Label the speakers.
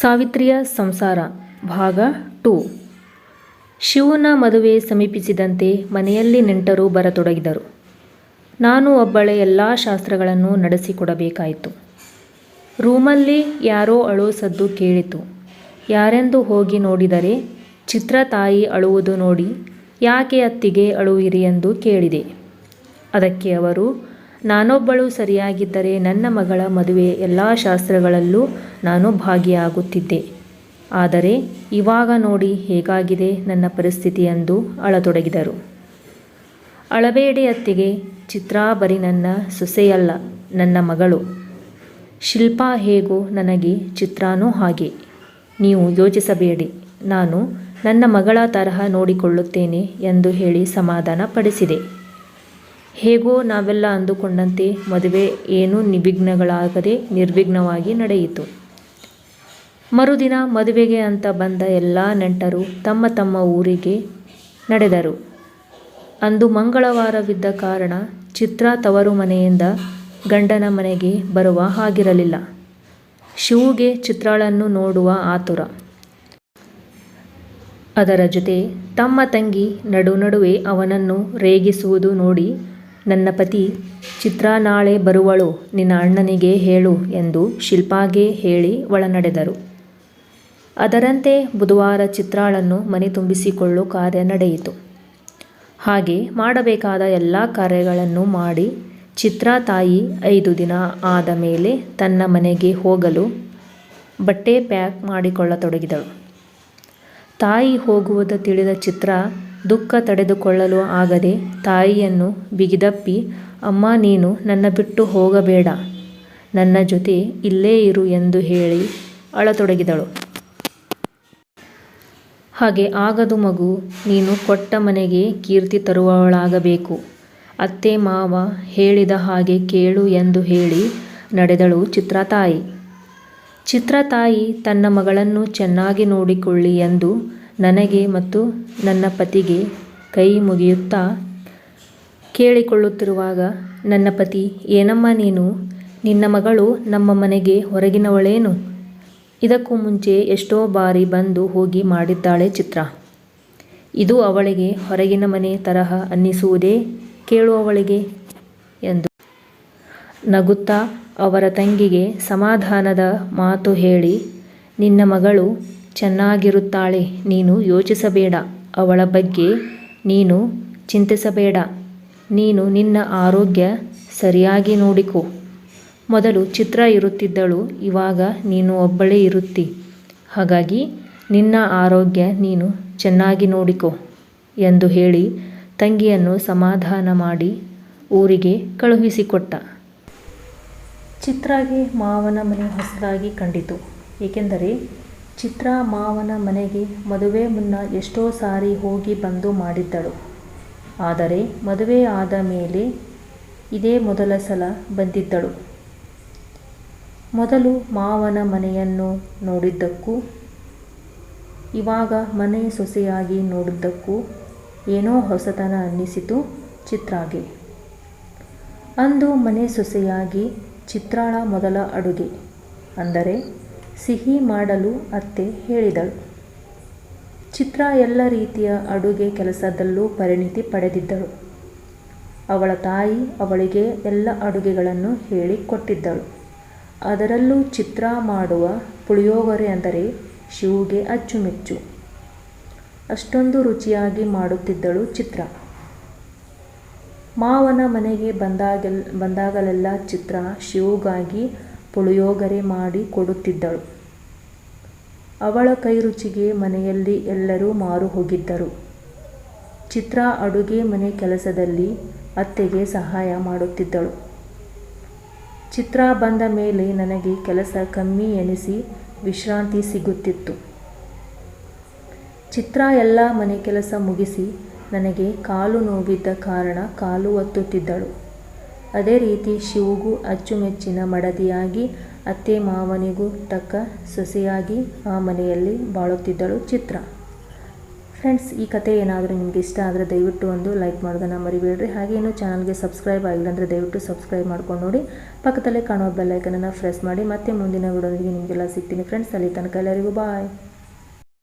Speaker 1: ಸಾವಿತ್ರಿಯ ಸಂಸಾರ, ಭಾಗ ಟು. ಶಿವನ ಮದುವೆ ಸಮೀಪಿಸಿದಂತೆ ಮನೆಯಲ್ಲಿ ನೆಂಟರು ಬರತೊಡಗಿದರು. ನಾನು ಒಬ್ಬಳೆ ಎಲ್ಲ ಶಾಸ್ತ್ರಗಳನ್ನು ನಡೆಸಿಕೊಡಬೇಕಾಯಿತು. ರೂಮಲ್ಲಿ ಯಾರೋ ಅಳೋ ಸದ್ದು ಕೇಳಿತು. ಯಾರೆಂದು ಹೋಗಿ ನೋಡಿದರೆ ಚಿತ್ರ ತಾಯಿ ಅಳುವುದು ನೋಡಿ, ಯಾಕೆ ಅತ್ತಿಗೆ ಅಳುವಿರಿ? ಎಂದು ಕೇಳಿದೆ. ಅದಕ್ಕೆ ಅವರು ನಾನೊಬ್ಬಳು ಸರಿಯಾಗಿದ್ದರೆ ನನ್ನ ಮಗಳ ಮದುವೆ ಎಲ್ಲ ಶಾಸ್ತ್ರಗಳಲ್ಲೂ ನಾನು ಭಾಗಿಯಾಗುತ್ತಿದ್ದೆ. ಆದರೆ ಇವಾಗ ನೋಡಿ ಹೇಗಾಗಿದೆ ನನ್ನ ಪರಿಸ್ಥಿತಿ ಎಂದು ಅಳತೊಡಗಿದರು. ಅಳಬೇಡಿ ಅತ್ತಿಗೆ ಚಿತ್ರಾ ಬರೀ ನನ್ನ ಸೊಸೆಯಲ್ಲ, ನನ್ನ ಮಗಳು. ಶಿಲ್ಪಾ ಹೇಗೋ ನನಗೆ ಚಿತ್ರಾನೂ ಹಾಗೆ. ನೀವು ಯೋಚಿಸಬೇಡಿ, ನಾನು ನನ್ನ ಮಗಳ ತರಹ ನೋಡಿಕೊಳ್ಳುತ್ತೇನೆ ಎಂದು ಹೇಳಿ ಸಮಾಧಾನ ಪಡಿಸಿದೆ ಹೇಗೋ ನಾವೆಲ್ಲ ಅಂದುಕೊಂಡಂತೆ ಮದುವೆ ಏನೂ ನಿವಿಘ್ನಗಳಾಗದೆ ನಿರ್ವಿಘ್ನವಾಗಿ ನಡೆಯಿತು. ಮರುದಿನ ಮದುವೆಗೆ ಅಂತ ಬಂದ ಎಲ್ಲ ನೆಂಟರು ತಮ್ಮ ತಮ್ಮ ಊರಿಗೆ ನಡೆದರು. ಅಂದು ಮಂಗಳವಾರವಿದ್ದ ಕಾರಣ ಚಿತ್ರ ತವರು ಮನೆಯಿಂದ ಗಂಡನ ಮನೆಗೆ ಬರುವ ಹಾಗಿರಲಿಲ್ಲ. ಶಿವುಗೆ ಚಿತ್ರಾಳನ್ನು ನೋಡುವ ಆತುರ. ಅದರ ಜೊತೆ ತಮ್ಮ ತಂಗಿ ನಡು ನಡುವೆ ಅವನನ್ನು ರೇಗಿಸುವುದು ನೋಡಿ ನನ್ನ ಪತಿ, ಚಿತ್ರಾ ನಾಳೆ ಬರುವಳು, ನಿನ್ನ ಅಣ್ಣನಿಗೆ ಹೇಳು ಎಂದು ಶಿಲ್ಪಾಗೆ ಹೇಳಿ ಒಳನಡೆದರು. ಅದರಂತೆ ಬುಧವಾರ ಚಿತ್ರಾಳನ್ನು ಮನೆ ತುಂಬಿಸಿಕೊಳ್ಳೋ ಕಾರ್ಯ ನಡೆಯಿತು. ಹಾಗೆ ಮಾಡಬೇಕಾದ ಎಲ್ಲ ಕಾರ್ಯಗಳನ್ನು ಮಾಡಿ ಚಿತ್ರಾ ತಾಯಿ ಐದು ದಿನ ಆದ ಮೇಲೆ ತನ್ನ ಮನೆಗೆ ಹೋಗಲು ಬಟ್ಟೆ ಪ್ಯಾಕ್ ಮಾಡಿಕೊಳ್ಳತೊಡಗಿದಳು. ತಾಯಿ ಹೋಗುವುದು ತಿಳಿದ ಚಿತ್ರ ದುಃಖ ತಡೆದುಕೊಳ್ಳಲು ಆಗದೆ ತಾಯಿಯನ್ನು ಬಿಗಿದಪ್ಪಿ, ಅಮ್ಮ, ನೀನು ನನ್ನ ಬಿಟ್ಟು ಹೋಗಬೇಡ. ನನ್ನ ಜೊತೆ ಇಲ್ಲೇ ಇರು ಎಂದು ಹೇಳಿ ಅಳತೊಡಗಿದಳು. ಹಾಗೆ ಆಗದು ಮಗು, ನೀನು ಕೊಟ್ಟ ಮನೆಗೆ ಕೀರ್ತಿ ತರುವವಳಾಗಬೇಕು. ಅತ್ತೆ, ಮಾವ ಹೇಳಿದ ಹಾಗೆ ಕೇಳು ಎಂದು ಹೇಳಿ ನಡೆದಳು ಚಿತ್ರತಾಯಿ ಚಿತ್ರ ತಾಯಿ ತನ್ನ ಮಗಳನ್ನು ಚೆನ್ನಾಗಿ ನೋಡಿಕೊಳ್ಳಿ ಎಂದು ನನಗೆ ಮತ್ತು ನನ್ನ ಪತಿಗೆ ಕೈ ಮುಗಿಯುತ್ತಾ ಕೇಳಿಕೊಳ್ಳುತ್ತಿರುವಾಗ, ನನ್ನ ಪತಿ, ಏನಮ್ಮ ನೀನು? ನಿನ್ನ ಮಗಳು ನಮ್ಮ ಮನೆಗೆ ಹೊರಗಿನವಳೇನು? ಇದಕ್ಕೂ ಮುಂಚೆ ಎಷ್ಟೋ ಬಾರಿ ಬಂದು ಹೋಗಿ ಮಾಡಿದ್ದಾಳೆ ಚಿತ್ರ. ಇದು ಅವಳಿಗೆ ಹೊರಗಿನ ಮನೆ ತರಹ ಅನ್ನಿಸುವುದೇ? ಕೇಳುವವಳಿಗೆ ಎಂದು. ನಗುತ್ತಾ ಅವರ ತಂಗಿಗೆ ಸಮಾಧಾನದ ಮಾತು ಹೇಳಿ, ನಿನ್ನ ಮಗಳು ಚೆನ್ನಾಗಿರುತ್ತಾಳೆ, ನೀನು ಯೋಚಿಸಬೇಡ. ಅವಳ ಬಗ್ಗೆ ನೀನು ಚಿಂತಿಸಬೇಡ. ನೀನು ನಿನ್ನ ಆರೋಗ್ಯ ಸರಿಯಾಗಿ ನೋಡಿಕೊ. ಮೊದಲು ಚಿತ್ರ ಇರುತ್ತಿದ್ದಳು, ಇವಾಗ ನೀನು ಒಬ್ಬಳೇ ಇರುತ್ತಿ. ಹಾಗಾಗಿ ನಿನ್ನ ಆರೋಗ್ಯ ನೀನು ಚೆನ್ನಾಗಿ ನೋಡಿಕೊ ಎಂದು ಹೇಳಿ ತಂಗಿಯನ್ನು ಸಮಾಧಾನ ಮಾಡಿ ಊರಿಗೆ ಕಳುಹಿಸಿಕೊಟ್ಟ. ಚಿತ್ರಾಗೆ ಮಾವನ ಮನೆ ಹೊಸದಾಗಿ ಕಂಡಿತು. ಏಕೆಂದರೆ ಚಿತ್ರ ಮಾವನ ಮನೆಗೆ ಮದುವೆ ಮುನ್ನ ಎಷ್ಟೋ ಸಾರಿ ಹೋಗಿ ಬಂದು ಮಾಡಿದ್ದಳು. ಆದರೆ ಮದುವೆ ಆದ ಮೇಲೆ ಇದೇ ಮೊದಲ ಸಲ ಬಂದಿದ್ದಳು. ಮೊದಲು ಮಾವನ ಮನೆಯನ್ನು ನೋಡಿದ್ದಕ್ಕೂ, ಇವಾಗ ಮನೆ ಸೊಸೆಯಾಗಿ ನೋಡಿದ್ದಕ್ಕೂ ಏನೋ ಹೊಸತನ ಅನ್ನಿಸಿತು ಚಿತ್ರಾಗೆ. ಅಂದು ಮನೆ ಸೊಸೆಯಾಗಿ ಚಿತ್ರಾಳ ಮೊದಲ ಅಡುಗೆ. ಅಂದರೆ ಸಿಹಿ ಮಾಡಲು ಅತ್ತೆ ಹೇಳಿದಳು. ಚಿತ್ರ ಎಲ್ಲ ರೀತಿಯ ಅಡುಗೆ ಕೆಲಸದಲ್ಲೂ ಪರಿಣಿತಿ ಪಡೆದಿದ್ದಳು. ಅವಳ ತಾಯಿ ಅವಳಿಗೆ ಎಲ್ಲ ಅಡುಗೆಗಳನ್ನು ಹೇಳಿಕೊಟ್ಟಿದ್ದಳು ಅದರಲ್ಲೂ ಚಿತ್ರ ಮಾಡುವ ಪುಳಿಯೋಗರೆ ಅಂದರೆ ಶಿವುಗೆ ಅಚ್ಚುಮೆಚ್ಚು. ಅಷ್ಟೊಂದು ರುಚಿಯಾಗಿ ಮಾಡುತ್ತಿದ್ದಳು ಚಿತ್ರ. ಮಾವನ ಮನೆಗೆ ಬಂದಾಗೆಲ್ ಬಂದಾಗಲೆಲ್ಲ ಚಿತ್ರ ಶಿವುಗಾಗಿ ಪುಳಿಯೋಗರೆ ಮಾಡಿ ಕೊಡುತ್ತಿದ್ದಳು. ಅವಳ ಕೈ ರುಚಿಗೆ ಮನೆಯಲ್ಲಿ ಎಲ್ಲರೂ ಮಾರು ಹೋಗಿದ್ದರು. ಚಿತ್ರ ಅಡುಗೆ ಮನೆ ಕೆಲಸದಲ್ಲಿ ಅತ್ತೆಗೆ ಸಹಾಯ ಮಾಡುತ್ತಿದ್ದಳು. ಚಿತ್ರ ಬಂದ ಮೇಲೆ ನನಗೆ ಕೆಲಸ ಕಮ್ಮಿ ಎನಿಸಿ ವಿಶ್ರಾಂತಿ ಸಿಗುತ್ತಿತ್ತು. ಚಿತ್ರ ಎಲ್ಲ ಮನೆ ಕೆಲಸ ಮುಗಿಸಿ ನನಗೆ ಕಾಲು ನೋವಿದ್ದ ಕಾರಣ ಕಾಲು ಒತ್ತುತ್ತಿದ್ದಳು. ಅದೇ ರೀತಿ ಶಿವಗೂ ಅಚ್ಚುಮೆಚ್ಚಿನ ಮಡದಿಯಾಗಿ, ಅತ್ತೆ ಮಾವನಿಗೂ ತಕ್ಕ ಸೊಸೆಯಾಗಿ ಆ ಮನೆಯಲ್ಲಿ ಬಾಳುತ್ತಿದ್ದಳು ಚಿತ್ರ. ಫ್ರೆಂಡ್ಸ್, ಈ ಕತೆ ಏನಾದರೂ ನಿಮಗೆ ಇಷ್ಟ ಆದರೆ ದಯವಿಟ್ಟು ಒಂದು ಲೈಕ್ ಮಾಡೋದನ್ನು ಮರಿಬೇಡ್ರಿ. ಹಾಗೆ ಇನ್ನೂ ಚಾನಲ್ಗೆ ಸಬ್ಸ್ಕ್ರೈಬ್ ಆಗಿಲ್ಲ ಅಂದರೆ ದಯವಿಟ್ಟು ಸಬ್ಸ್ಕ್ರೈಬ್ ಮಾಡ್ಕೊಂಡು ನೋಡಿ. ಪಕ್ಕದಲ್ಲೇ ಕಾಣುವ ಬೆಲ್ಲೈಕನನ್ನು ಪ್ರೆಸ್ ಮಾಡಿ. ಮತ್ತೆ ಮುಂದಿನ ವಿಡಿಯೋದಲ್ಲಿ ನಿಮಗೆಲ್ಲ ಸಿಗ್ತೀನಿ. ಫ್ರೆಂಡ್ಸ್, ಅಲ್ಲಿ ತನಕ ಎಲ್ಲರಿಗೂ ಬಾಯ್.